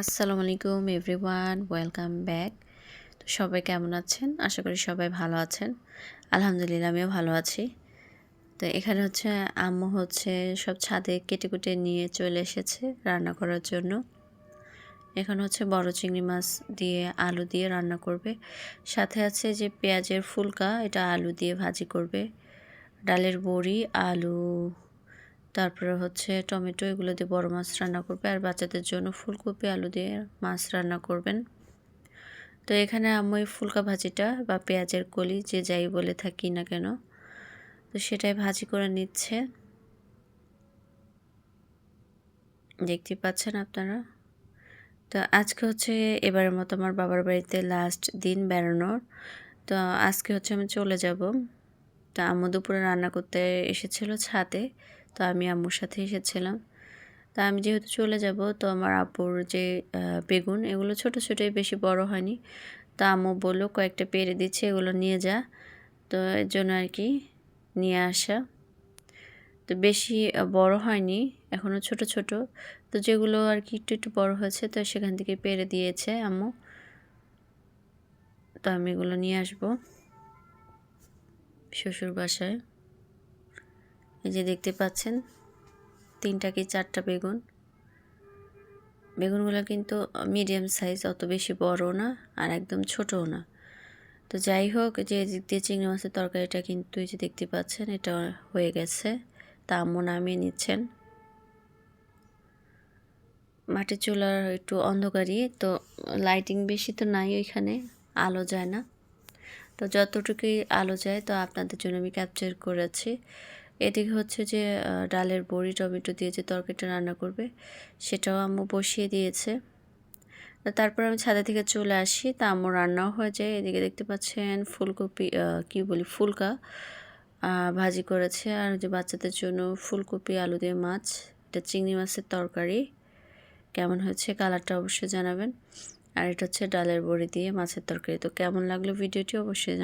আসসালামু আলাইকুম everyone. Welcome back. তো সবাই কেমন আছেন? আশা করি সবাই ভালো আছেন। আলহামদুলিল্লাহ, আমিও ভালো আছি। তো এখানে হচ্ছে আম্মু হচ্ছে সব ছাদে কেটে কুটে নিয়ে চলে এসেছে রান্না করার জন্য। এখন হচ্ছে বড় চিংড়ি মাছ দিয়ে আলু দিয়ে রান্না করবে। সাথে আছে যে পেঁয়াজের ফুলকা, এটা আলু দিয়ে ভাজি করবে। ডালের বড়ি, আলু তারপরে হচ্ছে টমেটো এগুলো দিয়ে বড় মাছ রান্না করবে আর বাচ্চাদের জন্য ফুলকপি, আলু দিয়ে মাছ রান্না করবেন। তো এখানে আমি ফুলকা ভাজিটা বা পেঁয়াজের কলি যে যাই বলে থাকি না কেন, তো সেটাই ভাজি করে নিচ্ছে। দেখতে পাচ্ছেন আপনারা? তো আজকে হচ্ছে এবারের মতো আমার বাবার বাড়িতে লাস্ট দিন বেড়ানোর। তো আজকে হচ্ছে আমি চলে যাব। তো আম্মু দুপুরে রান্না করতে এসেছিল ছাদে। তো আমি আম্মুর সাথে এসেছিলাম। তা আমি যেহেতু চলে যাব, তো আমার আপুর যে বেগুন, এগুলো ছোট ছোটোই বেশি বড় হয়নি। তা আম্মু বলল, কয়েকটা পেরে দিচ্ছে, এগুলো নিয়ে যা। তো এর জন্য আর কি নিয়ে আসা। তো বেশি বড় হয়নি এখনও ছোট ছোট। তো যেগুলো আর কি একটু একটু বড় হয়েছে, তো সেখান থেকে পেরে দিয়েছে আম্মু। তো আমি এগুলো নিয়ে আসব। শ্বশুর বাসায় এই যে দেখতে পাচ্ছেন, তিনটা কি চারটা বেগুন। বেগুনগুলো কিন্তু মিডিয়াম সাইজ অত বেশি বড় না আর একদম ছোটও না। তো যাই হোক, যে দিক দিয়ে চিংড়ি মাছের তরকারিটা কিন্তু এই যে দেখতে পাচ্ছেন, এটা হয়ে গেছে। তা আম্মু নামিয়ে নিচ্ছেন। মাটির চুলার একটু অন্ধকারই তো লাইটিং বেশি তো নাই ওইখানে, আলো যায় না। তো যতটুকুই আলো যায়, তো আপনাদের জন্য আমি ক্যাপচার করেছি। এদিকে হচ্ছে যে ডালের বড়ি, টমেটো দিয়ে যে তরকারিটা রান্না করবে, সেটাও আম্মু বসিয়ে দিয়েছে। তারপর আমি ছাদে থেকে চলে আসি। তা আম্মু রান্নাও হয়ে যায়। এদিকে দেখতে পাচ্ছেন ফুলকপি কি বলি, ফুলকা ভাজি করেছে। আর যে বাচ্চাদের জন্য ফুলকপি, আলু দিয়ে মাছ, এটা চিংড়ি মাছের তরকারি। কেমন হয়েছে কালারটা অবশ্যই জানাবেন। আর এটা হচ্ছে ডালের বড়ি দিয়ে মাছের তরকারি। তো কেমন লাগল ভিডিওটি অবশ্যই